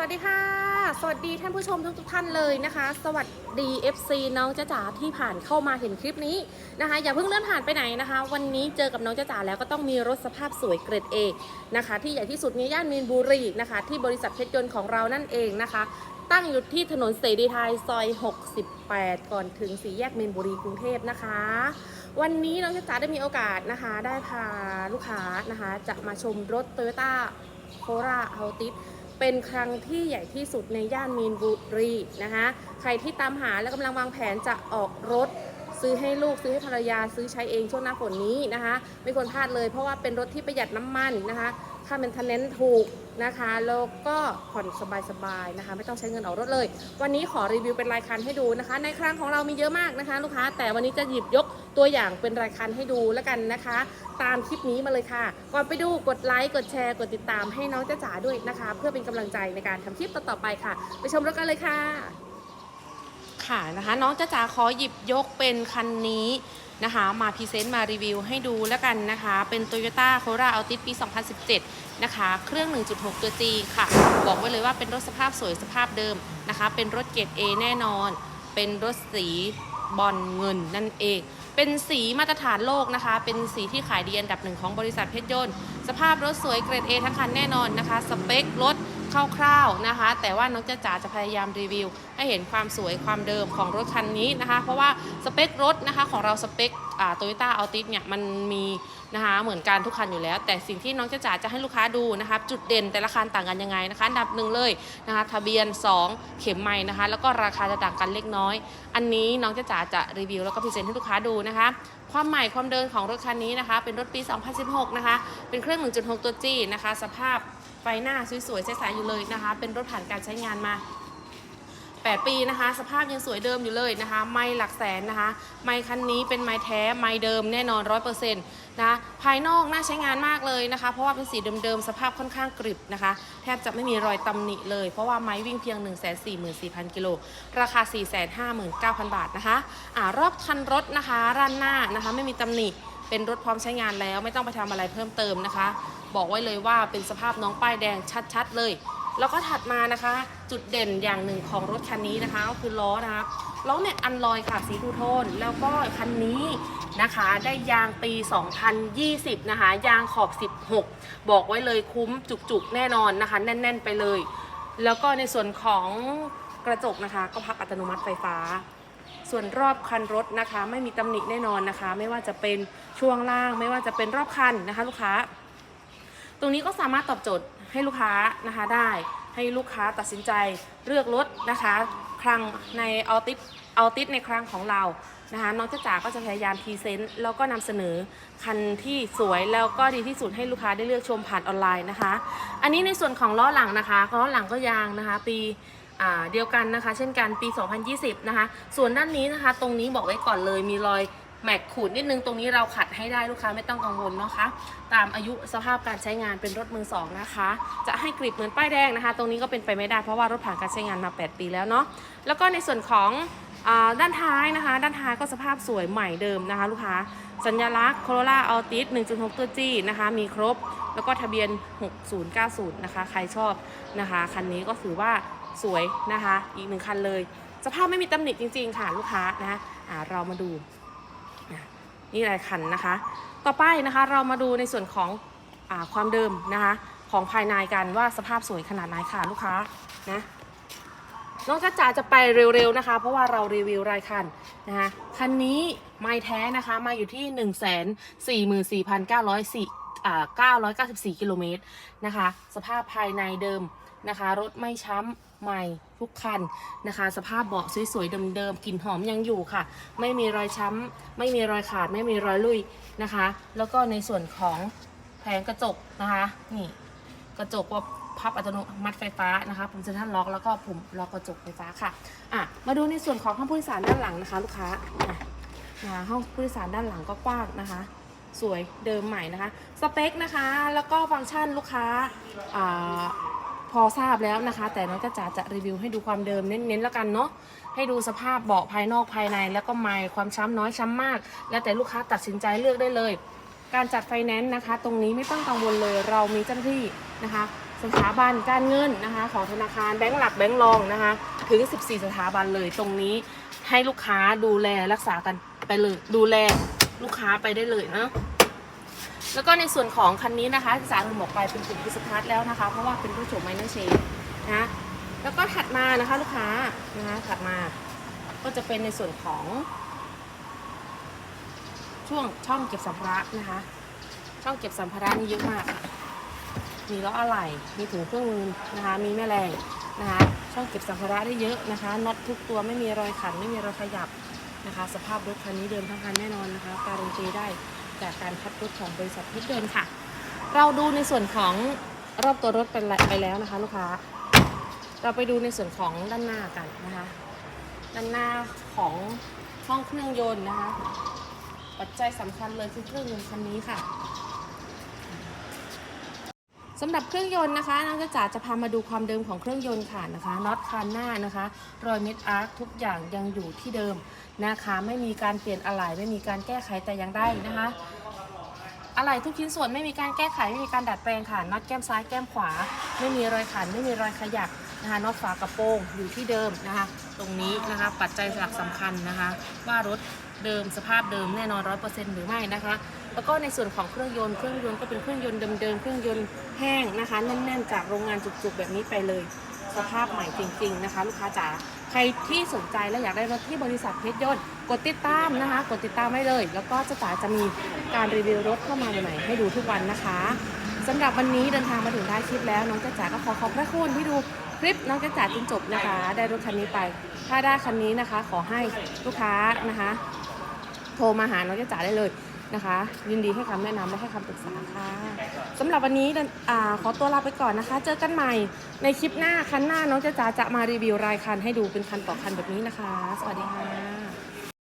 สวัสดีท่านผู้ชมทุกๆท่านเลยนะคะ สวัสดี FC น้องจ้าจ๋าที่ผ่านเข้ามาเห็นคลิปนี้นะคะ อย่าเพิ่งเลื่อนผ่านไปไหนนะคะ วันนี้เจอกับน้องจ้าจ๋าแล้วก็ต้องมีรถสภาพสวยเกรด A นะคะ ที่ใหญ่ที่สุดในย่านมีนบุรีนะคะ ที่บริษัทเพชรยนต์ของเรานั่นเองนะคะ ตั้งอยู่ที่ถนนเสรีไทยซอย 68 ก่อนถึงสี่แยกมีนบุรีกรุงเทพนะคะ วันนี้น้องจ้าจ๋าได้มีโอกาสนะคะ ได้พาลูกค้านะคะ จะมาชมรถ Toyota c o r a a l t i s เเป็นครั้งที่ใหญ่ที่สุดในย่านมีนบุรีนะคะ ใครที่ตามหาและกำลังวางแผนจะออกรถซื้อให้ลูกซื้อให้ภรรยาซื้อใช้เองช่วงหน้าฝนนี้นะคะ ไม่ควรพลาดเลยเพราะว่าเป็นรถที่ประหยัดน้ำมันนะคะ ค่าเป็นทันเน้นถูกนะคะแล้วก็ผ่อนสบายๆนะคะ ไม่ต้องใช้เงินออกรถเลย วันนี้ขอรีวิวเป็นรายคันให้ดูนะคะ ในครั้งของเรามีเยอะมากนะคะ ลูกค้าแต่วันนี้จะหยิบยกตัวอย่างเป็นรายคันให้ดูแล้วกันนะคะ ตามคลิปนี้มาเลยค่ะ ก่อนไปดูกดไลค์กดแชร์กดติดตามให้น้องจ้าจ๋าด้วยนะคะ เพื่อเป็นกำลังใจในการทำคลิปต่อๆไปค่ะ ไปชมรถกันเลยค่ะค่ะนะคะ น้องจ้าจ๋าขอหยิบยกเป็นคันนี้ นะคะ มาพรีเซนต์มารีวิวให้ดูแล้วกันนะคะ เป็น Toyota Corolla Altis ปี 2017 นะคะ เครื่อง 1.6 ตัว G ค่ะ บอกไว้เลยว่าเป็นรถสภาพสวยสภาพเดิมนะคะ เป็นรถเกรด A แน่นอน เป็นรถสีบอลเงินนั่นเอง เป็นสีมาตรฐานโลกนะคะ เป็นสีที่ขายดีอันดับหนึ่งของบริษัทเพชรยนต์ สภาพรถสวยเกรด A ทั้งคันแน่นอนนะคะ สเปครถ คร่าวๆนะคะ แต่ว่าน้องจ้าจ๋าจะพยายามรีวิว ให้เห็นความสวยความเดิมของรถคันนี้นะคะ เพราะว่าสเปครถนะคะของเราสเปคโตโยต้าอัลติสเนี่ยมันมีนะคะเหมือนกันทุกคันอยู่แล้ว แต่สิ่งที่น้องจ้าจ๋าจะให้ลูกค้าดูนะคะจุดเด่นแต่ละคันต่างกันยังไงนะคะอันดับหนึ่งเลยนะคะทะเบียน 2 เข็มไม้นะคะ แล้วก็ราคาจะต่างกันเล็กน้อย อันนี้น้องจ้าจ๋าจะรีวิวแล้วก็พรีเซนต์ให้ลูกค้าดูนะคะความใหม่ความเดินของรถคันนี้นะคะ เป็นรถปี 2016 นะคะ เป็นเครื่อง 1.6 ตัว G นะคะ สภาพ ไฟหน้าสวยๆใสๆอยู่เลยนะคะ เป็นรถผ่านการใช้งานมา 8 ปีนะคะ สภาพยังสวยเดิมอยู่เลยนะคะ ไม่หลักแสนนะคะ ไม้คันนี้เป็นไม้แท้ ไม้เดิมแน่นอน100%นะคะภายนอกน่าใช้งานมากเลยนะคะ เพราะว่าเป็นสีเดิมๆ สภาพค่อนข้างกริบนะคะ แทบจะไม่มีรอยตำหนิเลย เพราะว่าไม้วิ่งเพียง 144,000 กิโล ราคา 459,000 บาทนะคะอ่ารอบคันรถนะคะด้านหน้านะคะ ไม่มีตำหนิ เป็นรถพร้อมใช้งานแล้ว ไม่ต้องไปทำอะไรเพิ่มเติมนะคะ บอกไว้เลยว่าเป็นสภาพน้องป้ายแดงชัดๆเลย แล้วก็ถัดมานะคะ จุดเด่นอย่างหนึ่งของรถคันนี้นะคะก็คือล้อนะคะล้อเนี่ยอันลอยค่ะสีทูโทน แล้วก็คันนี้นะคะได้ยางปี 2020 นะคะ ยางขอบ 16 บอกไว้เลยคุ้มจุกๆ แน่นอนนะคะ แน่น ๆ ไปเลย แล้วก็ในส่วนของกระจกนะคะ ก็พับอัตโนมัติไฟฟ้า ส่วนรอบคันรถนะคะ ไม่มีตำหนิแน่นอนนะคะ ไม่ว่าจะเป็นช่วงล่าง ไม่ว่าจะเป็นรอบคันนะคะ ลูกค้า ตรงนี้ก็สามารถตอบโจทย์ให้ลูกค้านะคะได้ ให้ลูกค้าตัดสินใจเลือกรถนะคะครั้งในออติสออติสในครั้งของเรานะคะน้องจ้าจ๋าก็จะพยายามพรีเซนต์แล้วก็นำเสนอคันที่สวยแล้วก็ดีที่สุดให้ลูกค้าได้เลือกชมผ่านออนไลน์นะคะ อันนี้ในส่วนของล้อหลังนะคะล้อหลังก็ยางนะคะ ปีเดียวกันนะคะ เช่นกันปี 2020 นะคะ ส่วนด้านนี้นะคะ ตรงนี้บอกไว้ก่อนเลยมีรอย แม็กขูดนิดนึงตรงนี้เราขัดให้ได้ลูกค้าไม่ต้องกังวลนะคะ ตามอายุสภาพการใช้งานเป็นรถมือสองนะคะ จะให้กริบเหมือนป้ายแดงนะคะ ตรงนี้ก็เป็นไปไม่ได้เพราะว่ารถผ่านการใช้งานมา 8 ปีแล้วเนาะแล้วก็ในส่วนของอด้านท้ายนะคะ ด้านท้ายก็สภาพสวยใหม่เดิมนะคะ ลูกค้าสัญลักษณ์ Corolla Altis 1.6 ตัว G นะคะ มีครบ แล้วก็ทะเบียน 6090 นะคะ ใครชอบนะคะ คันนี้ก็ถือว่าสวยนะคะ อีกหนึ่งคันเลย สภาพไม่มีตำหนิจริงๆ ค่ะลูกค้านะะอ่าเรามาดู นี่รายคันนะคะ ต่อไปนะคะเรามาดูในส่วนของอความเดิมนะคะของภายในกันว่าสภาพสวยขนาดไหนค่ะลูกค้านะน้องจ้าจ๋าจะไปเร็วๆนะคะ เพราะว่าเรารีวิวรายคันนะคะคันนี้ไม่แท้นะคะมาอยู่ที่ 1 4 4 9 0อ่า994 กิโลเมตรนะคะ สภาพภายในเดิม นะคะ รถไม่ช้ำใหม่ทุกคันนะคะ สภาพเบาะสวยๆเดิมๆกลิ่นหอมยังอยู่ค่ะ ไม่มีรอยช้ำไม่มีรอยขาด ไม่มีรอยลุยนะคะ แล้วก็ในส่วนของแผงกระจกนะคะนี่กระจกว่าพับอัตโนมัติไฟฟ้านะคะปุ่มเซ็นทรัลล็อกแล้วก็ปุ่มล็อกกระจกไฟฟ้าค่ะอะมาดูในส่วนของห้องผู้โดยสารด้านหลังนะคะ ลูกค้านะห้องผู้โดยสารด้านหลังก็กว้างนะคะ สวยเดิมใหม่นะคะ สเปคนะคะ แล้วก็ฟังก์ชันลูกค้าอ่า พอทราบแล้วนะคะ แต่น้องจ้าจ๋าจะรีวิวให้ดูความเดิมเน้นๆแล้วกันเนาะให้ดูสภาพเบาะภายนอกภายใน แล้วก็ไมล์ความช้ำน้อยช้ำมาก แล้วแต่ลูกค้าตัดสินใจเลือกได้เลย การจัดไฟแนนซ์นะคะ ตรงนี้ไม่ต้องกังวลเลยเรามีเจ้าหน้าที่นะคะสถาบันการเงินนะคะ ของธนาคารแบงก์หลักแบงก์รองนะคะ ถึง 14 สถาบันเลยตรงนี้ให้ลูกค้าดูแลรักษากันไปเลยดูแลลูกค้าไปได้เลยเนาะ แล้วก็ในส่วนของคันนี้นะคะสาธารณบอกไปเป็นกลุ่มพิสพัทแล้วนะคะ เพราะว่าเป็นผู้ชมไมเนอร์เชนนะแล้วก็ถัดมานะคะลูกค้านะคะถัดมา ก็จะเป็นในส่วนของ ช่วงช่องเก็บสัมภาระนะคะ ช่องเก็บสัมภาระนี่เยอะมาก มีล้ออะไหล่มีถุงเครื่องมือนะคะ มีแม่แรงนะคะ ช่องเก็บสัมภาระได้เยอะนะคะน็อตทุกตัวไม่มีรอยขันไม่มีรอยขยับนะคะ สภาพรถคันนี้เดิมทั้งคันแน่นอนนะคะการันตีได้ จากการคัดรถของบริษัทเพชรเดินค่ะ เราดูในส่วนของรอบตัวรถไปแล้วไปแล้วนะคะ ลูกค้า เราไปดูในส่วนของด้านหน้ากันนะคะ ด้านหน้าของห้องเครื่องยนต์นะคะ ปัจจัยสำคัญเลยคือเครื่องยนต์คันนี้ค่ะ สำหรับเครื่องยนต์นะคะน้องจ๊ะจ๋าจะพามาดูความเดิมของเครื่องยนต์ค่ะนะคะน็อตคันหน้านะคะรอยเม็ดอาร์คทุกอย่างยังอยู่ที่เดิมนะคะ ไม่มีการเปลี่ยนอะไหล่ไม่มีการแก้ไขแต่ย่างใดนะคะอะไหล่ทุกชิ้นส่วนไม่มีการแก้ไขไม่มีการดัดแปลงค่ะน็อตแก้มซ้ายแก้มขวา ไม่มีรอยขันไม่มีรอยขยับนะคะน็อตฝากระโปรงอยู่ที่เดิมนะคะ ตรงนี้นะคะปัจจัยหลักสำคัญนะคะ ว่ารถ เดิมสภาพเดิมแน่นอนร้อยเปอร์เซ็นต์หรือไม่นะคะ แล้วก็ในส่วนของเครื่องยนต์เครื่องยนต์ก็เป็นเครื่องยนต์เดิมๆเครื่องยนต์แห้งนะคะแน่นๆจากโรงงานจุกๆแบบนี้ไปเลย สภาพใหม่จริง ๆนะคะ ลูกค้าจ๋าใครที่สนใจและอยากได้รถที่บริษัทเพชรยนต์กดติดตามนะคะ กดติดตามไว้เลย แล้วก็เจะจ๋าจะมีการรีวิวรถเข้ามาใหม่ๆให้ดูทุกวันนะคะสำหรับวันนี้เดินทางมาถึงท้คลิปแล้วน้องเจ๊จ๋าก็ขอขอบพระคุณที่ดูคลิปน้องเจ๊จ๋าจนจบนะคะ ได้รถคันนี้ไป ถ้าได้คันนี้นะคะ ขอให้ลูกค้านะคะ ทรมาหาน้องเจ๊จ๋าได้เลยนะคะ ยินดีให้คำแนะนำและให้คำปรึกษาค่ะสำหรับวันนี้อขอตัวลาไปก่อนนะคะ เจอกันใหม่ในคลิปหน้าคันหน้าน้องเจ๊จ๋าจะมารีวิวรายคันให้ดูเป็นคันต่อคันแบบนี้นะคะ สวัสดีค่ะ